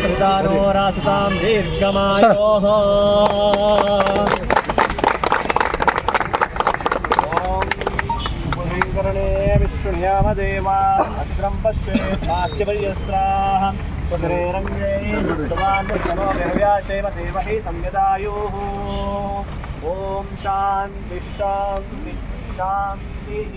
शतजानो रासतां दीर्घमायोः ॐ विष्णुयामदेवा भद्रं पश्येत् वाच्यपर्यस्त्राः कुदरे रङ्गे निर्व्याशेव देवहि संयदायुः ॐ शान्ति शान्ति शान्तिः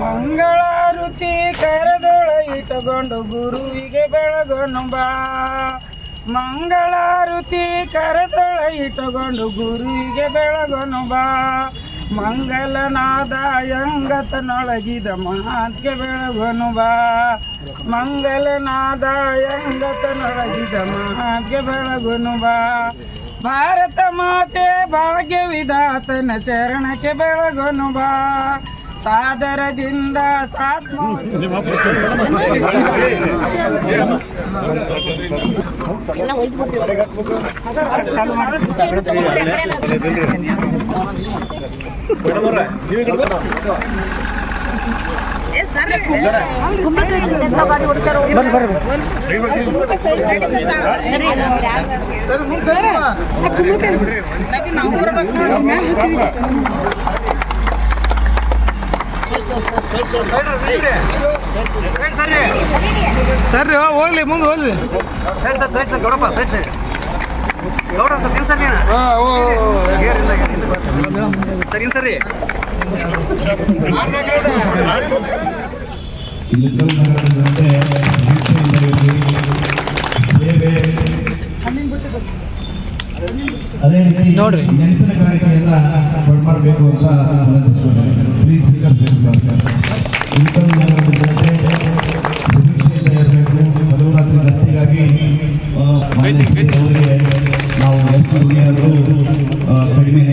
ಮಂಗಳಾರುತಿ ಕರದೊಳ ತಗೊಂಡು ಗುರುವಿಗೆ ಬೆಳಗೊನು ಬಾ. ಮಂಗಳಾರುತಿ ಕರದೊಳ ಇಟ್ಟುಕೊಂಡು ಗುರುವಿಗೆ ಬೆಳಗೊನು ಬಾ. ಮಂಗಲನಾದ ಯಂಗತನೊಳಗಿದ ಮಹಾತ್ಗೆ ಬೆಳಗನು ಬಾ. ಮಂಗಲನಾದ ಯಂಗತನೊಳಗಿದ ಮಹಾತ್ಗೆ ಬೆಳಗನು ಬಾ. ಭಾರತ ಮಾತೆ ಭಾಗ್ಯ ವಿಧಾತನ ಚರಣಕ್ಕೆ ಬೆಳಗನು ಬಾ. ಸಾದರದಿಂದ ಸಾತ್ಮ ಸರಿ ಹೋಗ್ಲಿ ಮುಂದೆ ಹೋಗ್ಲಿ. ಅದೇ ರೀತಿ ನೋಡ್ರಿ. ನೆನಪಿನ ಕಾಣಿಕೆಯನ್ನ ಮಾಡಬೇಕು ಅಂತ ಪ್ಲೀಸ್ ನಾವು ಎಷ್ಟು ಕಡಿಮೆ